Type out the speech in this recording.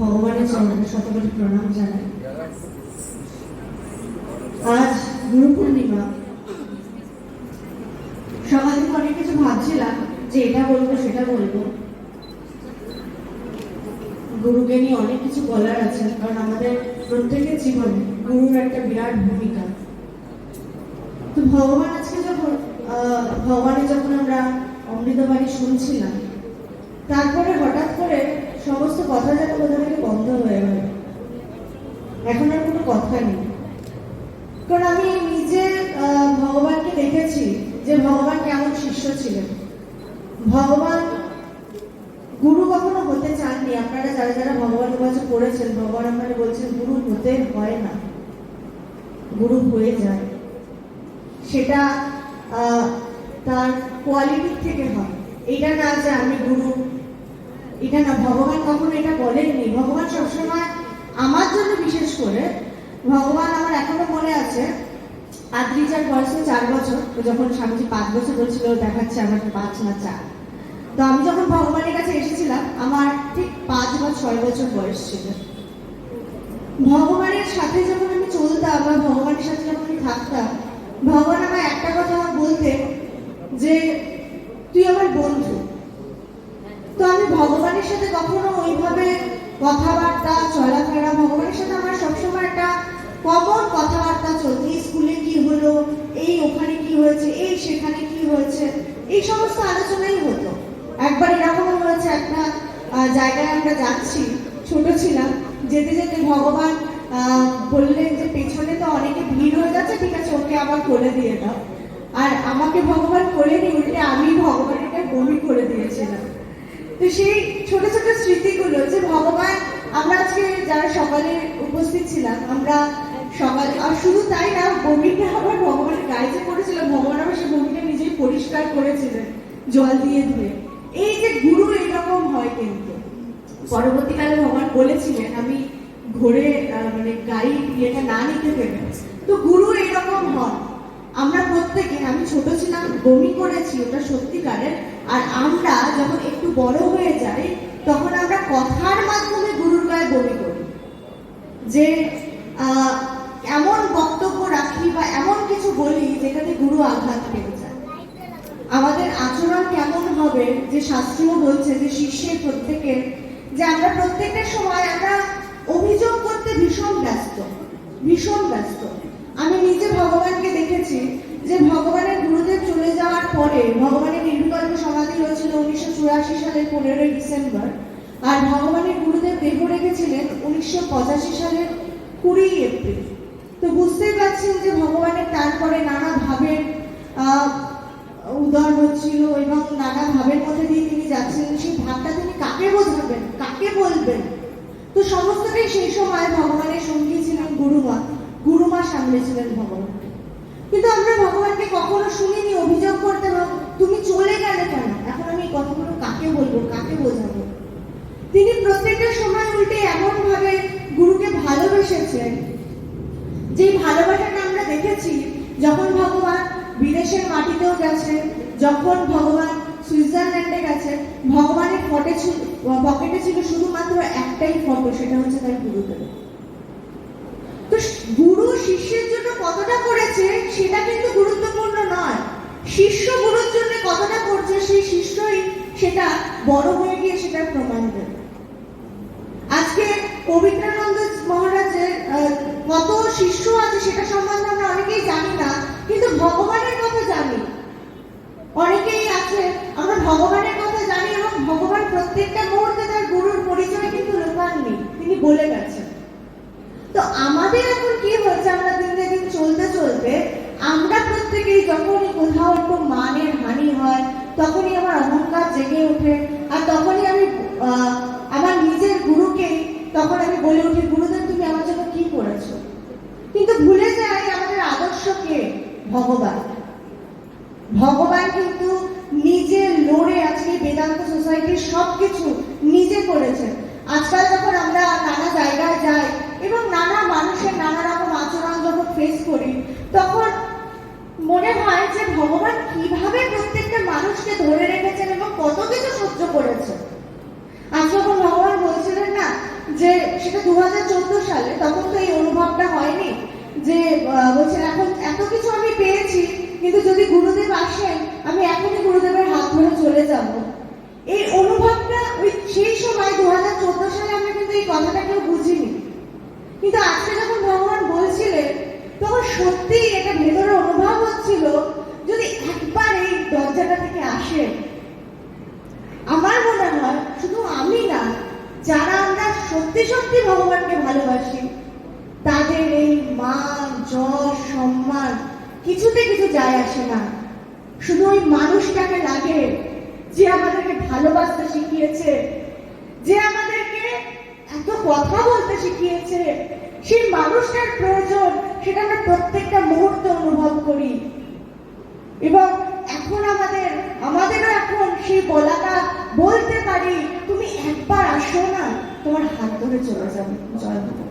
ভগবানের চরণে শতকোটি প্রণাম জানাই। আজ গুরু পূর্ণিমা। সকাল থেকে অনেক কিছু ভাবছিলাম যে এটা বলব, সেটা বলব। গুরুকে নিয়ে অনেক কিছু বলার আছে, কারণ আমাদের প্রত্যেকের জীবনে গুরুর একটা বিরাট ভূমিকা। তো ভগবান আজকে যখন ভগবানের যখন আমরা অমৃতবাণী শুনছিলাম, তারপরে হঠাৎ করে সমস্ত কথা যেন কোথা থেকে বন্ধ হয়ে গেল। এখন আর কোনো কথা নেই। কারণ আমি নিজে ভগবানকে দেখেছি যে ভগবান কেমন শিষ্য ছিলেন। ভগবান গুরু কখনো হতে চাননি। আপনারা যারা যারা ভগবানের কাছে পড়েছেন, ভগবান আপনারা বলছেন, গুরু হতে হয় না। গুরু হয়ে যায়। সেটা তার কোয়ালিটির থেকে হয়। এটা না যে আমি গুরু এটা না, ভগবান কখনো এটা বলেননি। ভগবান সবসময় আমার জন্য বিশেষ করে, ভগবান আমার এখনও মনে আছে, আদ্রিজার বয়স চার বছর, তো যখন স্বামীজি পাঁচ বছর বলছিল, দেখাচ্ছে আমার পাঁচ না চার। তো আমি যখন ভগবানের কাছে এসেছিলাম, আমার ঠিক পাঁচ বা ছয় বছর বয়স ছিল। ভগবানের সাথে যখন আমি চলতাম বা ভগবানের সাথে যখন আমি থাকতাম, ভগবান আমার একটা কথা বলতে যে, তুই আমার বন্ধু। তো আমি ভগবানের সাথে কখনো ওইভাবে কথাবার্তা, চলাফেরা, ভগবানের সাথে আমার সবসময় একটা কমন কথাবার্তা এই স্কুলে কি হলো? এই ওখানে কি হয়েছে? এই সেখানে কি হয়েছে? এই সমস্ত আলোচনাই হতো। একবার এরকম হয়েছে একটা জায়গায় আমরা যাচ্ছি, ছোট ছিলাম, যেতে যেতে ভগবান বললেন যে পেছনে তো অনেকে ভিড় হয়ে যাচ্ছে, ঠিক আছে, ওকে আবার করে দিয়ে দাও। আর আমাকে ভগবান করে নি উল্টে আমি ভগবানকে বমি করে দিয়েছিলাম। তো সেই ছোট ছোট স্মৃতিগুলো যে ভগবান, আমরা আজকে যারা সকালে উপস্থিত ছিলাম, আমরা সকালে, আর শুধু তাই না, বমিটা আবার ভগবানের গায়ে যে করেছিলাম ভগবান আবার সেই বমিটা নিজেই পরিষ্কার করেছিলেন, জল দিয়ে ধুয়ে। এই যে গুরু এরকম হয় কিন্তু। পরবর্তীকালে ভগবান বলেছিলেন, আমি ঘোরে মানে গাড়ি ইয়েটা না নিতে দেবে তো গুরু এরকম হয়। আমরা প্রত্যেকে, আমি ছোট ছিলাম, বমি করেছি, ওটা সত্যিকারের। আর আমরা যখন একটু বড় হয়ে যাই, তখন আমরা কথার মাধ্যমে গুরুর গায়ে বমি করি। যে এমন বক্তব্য রাখি বা এমন কিছু বলি যেটাতে গুরু আঘাত পেয়ে যায়। আমাদের আচরণ কেমন হবে যে শাস্ত্রীয় বলছে যে শিষ্যের প্রত্যেকের, যে আমরা প্রত্যেকের সময় আমরা অভিযোগ করতে ভীষণ ব্যস্ত ভীষণ ব্যস্ত। আমি নিজে ভগবানকে দেখেছি যে ভগবানের পরে ভগবানের নির্বিকল্প সমাধি হয়েছিল উনিশশো চুরাশি সালের পনেরোই ডিসেম্বর, আর ভগবানের গুরুদেব দেহ রেখেছিলেন উনিশশো পঁচাশি সালের কুড়ি এপ্রিল। তো বুঝতেই পারছেন যে ভগবানের তারপরে নানা ভাবের উদয় হচ্ছিল এবং নানা ভাবের মধ্যে দিয়ে তিনি যাচ্ছিলেন সেই ভাবটা তিনি কাকে বোঝাবেন? কাকে বলবেন? তো সমস্তটাই সেই সময় ভগবানের সঙ্গী ছিলেন গুরুমা। গুরুমা সামলেছিলেন ভগবানকে। কিন্তু আমরা ভগবানকে কখনো শুনিনি, অভিযোগ করতে ভাব- তুমি চলে গেলে কেন এখন আমি এই কথাগুলো কাকে বলব কাকে বোঝাবো তিনি প্রত্যেকটা সময় উল্টে এমন ভাবে গুরুকে ভালোবেসেছেন যে ভালোবাসাটা আমরা দেখেছি, যখন ভগবান বিদেশের মাটিতেও গেছে, যখন ভগবান সুইজারল্যান্ডে গেছে, ভগবানের ফটে পকেটে ছিল শুধুমাত্র একটাই ফটো সেটা হচ্ছে তার গুরুদেব। তো গুরু শিষ্যের জন্য কতটা করেছে, সেটা কিন্তু গুরুত্বপূর্ণ নয়। শিষ্য গুরুর জন্য কতটা করছে, সেই শিষ্যই সেটা বড় হয়ে গিয়ে সেটার প্রমাণ দেবে। আজকে পবিত্রানন্দ কত শিষ্য আছে সেটা সম্বন্ধে আমরা অনেকেই জানি না, কিন্তু ভগবানের কথা জানি। অনেকেই আছে, আমরা ভগবানের কথা জানি এবং ভগবান প্রত্যেকটা মুহূর্তে তার গুরুর পরিচয় কিন্তু লোকাননি, তিনি বলে গেছেন। তো আমাদের এখন কি হয়েছে, আমরা দিনে দিন চলতে চলতে, আমরা প্রত্যেকেই যখনই কোথাও একটু মানের হানি হয়, তখনই আমার অহংকার জেগে ওঠে, আর তখনই আমি আমার নিজের গুরুকে তখন আমি বলে উঠি, গুরুদেব তুমি আমার জন্য কি করেছ কিন্তু ভুলে যাই আমাদের আদর্শ কে ভগবান। ভগবান কিন্তু নিজে লড়ে আজকে বেদান্ত সোসাইটির সবকিছু নিজে করেছেন আজকাল যখন আমরা নানা জায়গায় যাই এবং নানা মানুষের নানা রকম আচরণ যখন ফেস করি, তখন মনে হয় যে ভগবান কীভাবে প্রত্যেকটা মানুষকে ধরে রেখেছেন এবং কত কিছু সহ্য করেছেন। আজকে সেটা দু হাজার চোদ্দ সালে, তখন তো এই অনুভবটা হয়নি যে বলছেন এখন এত কিছু আমি কিন্তু যদি গুরুদেব আসেন, আমি এখনই গুরুদেবের হাত ধরে চলে যাব। এই অনুভবটা ওই সেই সময় দু হাজার চোদ্দ সালে আমরা কিন্তু এই কথাটা কেউ বুঝিনি। কিন্তু আজকে যখন ভগবান বলছিলেন, তখন সত্যি এটা ভেতরে অনুভব হচ্ছিল যদি একবার এই দরজাটা থেকে আসে আমার মনে হয় শুধু আমি না, যারা আমরা সত্যি সত্যি ভগবানকে ভালোবাসি, তাদের এই মান যশ সম্মান কিছুতে কিছু যায় আসে না। শুধু ওই মানুষটাকে লাগে যে আমাদেরকে ভালোবাসতে শিখিয়েছে, যে আমাদেরকে এত কথা বলতে শিখিয়েছে। সেই মানুষটার প্রয়োজন সেটা আমরা প্রত্যেকটা মুহূর্তে অনুভব করি। এবং এখন আমাদের, আমাদেরও এখন সেই বলাটা বলতে পারি, তুমি একবার আসো না, তোমার হাত ধরে চলে যাবে। জয় হতে